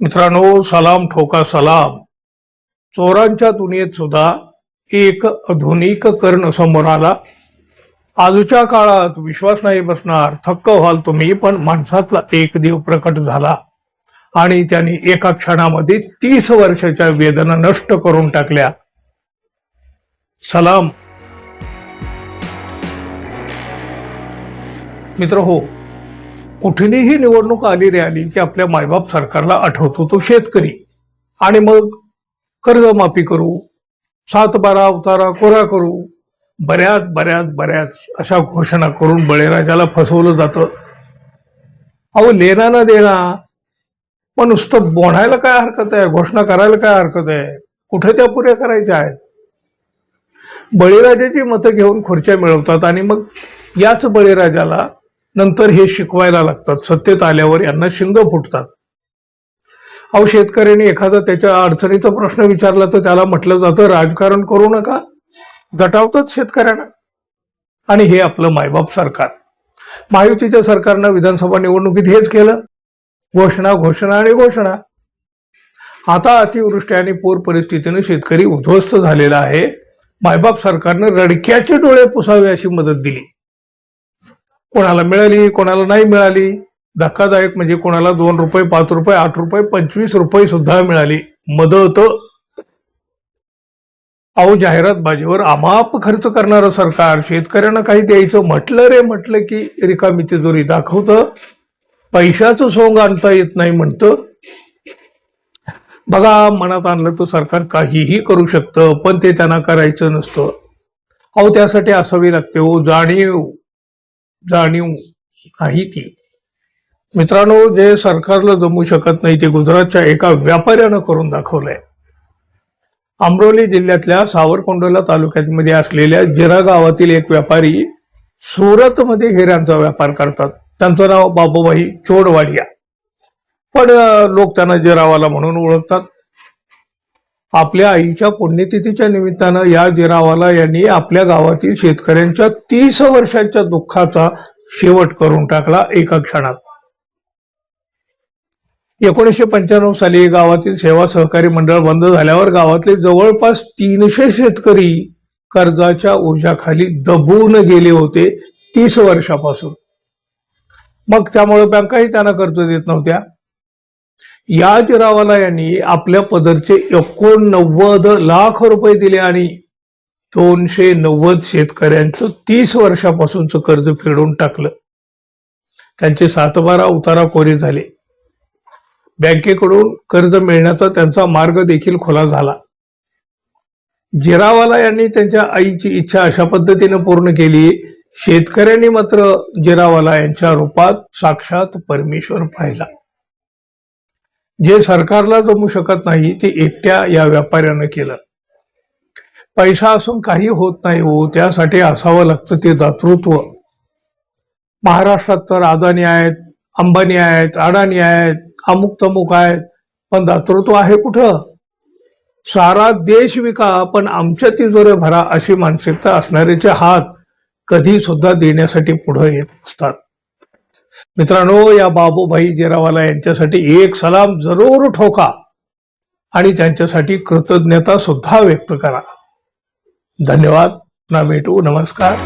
मित्रांनो सलाम ठोका सलाम. चोरांच्या दुनियेत सुद्धा एक आधुनिक कर्ण समोर आला. आजच्या काळात विश्वास नाही बसणार थक्क व्हाल तुम्ही पण माणसातला एक देव प्रकट झाला. आणि त्यांनी एका क्षणामध्ये तीस वर्षाच्या वेदना नष्ट करून टाकल्या. सलाम. मित्र हो कुठलीही निवडणूक आली रे आली की आपल्या मायबाप सरकारला आठवतो तो शेतकरी. आणि मग कर्जमाफी करू सात बारा उतारा कोरा करू बऱ्याच बऱ्याच बऱ्याच अशा घोषणा करून बळीराजाला फसवलं जातं. अहो लेना ना देना मग नुसतं बोणायला काय हरकत आहे? घोषणा करायला काय हरकत आहे? कुठे त्या पुऱ्या करायच्या आहेत? बळीराजाची मतं घेऊन खुर्च्या मिळवतात आणि मग याच बळीराजाला नंतर हे शिकवायला लागतात. सत्तेत आल्यावर यांना शिंग फुटतात. अहो शेतकऱ्यांनी एखादा त्याच्या अडचणीचा प्रश्न विचारला तर त्याला म्हटलं जातं राजकारण करू नका. दटावतात शेतकऱ्यांना. आणि हे आपलं मायबाप सरकार. महायुतीच्या सरकारनं विधानसभा निवडणुकीत हेच केलं. घोषणा घोषणा आणि घोषणा. आता अतिवृष्टी आणि पूर परिस्थितीने शेतकरी उद्ध्वस्त झालेला आहे. मायबाप सरकारनं रडक्याचे डोळे पुसावे अशी मदत दिली. कोणाला मिळाली कोणाला नाही मिळाली. धक्कादायक म्हणजे कोणाला दोन रुपये पाच रुपये आठ रुपये पंचवीस रुपये सुद्धा मिळाली. मदत. अहो जाहिरात बाजीवर अमाप खर्च करणारं सरकार. शेतकऱ्यांना काही द्यायचं म्हटलं रे म्हटलं की रिकामी तिजोरी दाखवतं. पैशाचं सोंग आणता येत नाही म्हणतं. बघा मनात आणलं तर सरकार काहीही करू शकतं पण ते त्यांना करायचं नसतं. अहो त्यासाठी असावी लागते हो जाणीव. जाणीव नाही ती. मित्रांनो जे सरकारला जमू शकत नाही ते गुजरातच्या एका व्यापाऱ्यानं करून दाखवलंय. अमरोली जिल्ह्यातल्या सावरकोंडला तालुक्यामध्ये असलेल्या जिरा गावातील एक व्यापारी सुरतमध्ये हिऱ्यांचा व्यापार करतात. त्यांचं नाव बाबूबाई चोडवाडिया. पण लोक त्यांना जिरावाला म्हणून ओळखतात. आपल्या आईच्या पुण्यतिथीच्या निमित्तानं या जिरावाला यांनी आपल्या गावातील शेतकऱ्यांच्या तीस वर्षांच्या दुःखाचा शेवट करून टाकला एका क्षणात. एकोणीसशे पंच्याण्णव साली गावातील सेवा सहकारी मंडळ बंद झाल्यावर गावातले जवळपास तीनशे शेतकरी कर्जाच्या ओझ्याखाली दबून गेले होते तीस वर्षापासून. मग त्यामुळे बँकाही त्यांना कर्ज देत नव्हत्या. या जिरावाला यांनी आपल्या पदरचे एकोणनव्वद लाख रुपये दिले आणि दोनशे नव्वद शेतकऱ्यांचं तीस वर्षापासूनचं कर्ज फेडून टाकलं. त्यांचे सातबारा उतारा कोरे झाले. बँकेकडून कर्ज मिळण्याचा त्यांचा मार्ग देखील खुला झाला. जिरावाला यांनी त्यांच्या आईची इच्छा अशा पद्धतीने पूर्ण केली शेतकऱ्यांनी मात्र जिरावाला यांच्या रूपात साक्षात परमेश्वर पाहिला. जे सरकारला जमू शकत नाही ते एकट्या या व्यापाऱ्यानं केलं. पैसा असून काही होत नाही हो त्यासाठी असावं लागतं ते दातृत्व. महाराष्ट्रात तर अदानी आहेत अंबानी आहेत अडाणी आहेत अमुक तमुक आहेत पण दातृत्व आहे कुठं? सारा देश विका पण आमच्या तिजोरे भरा अशी मानसिकता असणाऱ्याचे हात कधी सुद्धा देण्यासाठी पुढे येत नसतात. मित्रांनो या बाबूभाई जेरावाला यांच्यासाठी एक सलाम जरूर ठोका. आणि त्यांच्यासाठी कृतज्ञता सुद्धा व्यक्त करा. धन्यवाद. पुन्हा भेटू. नमस्कार.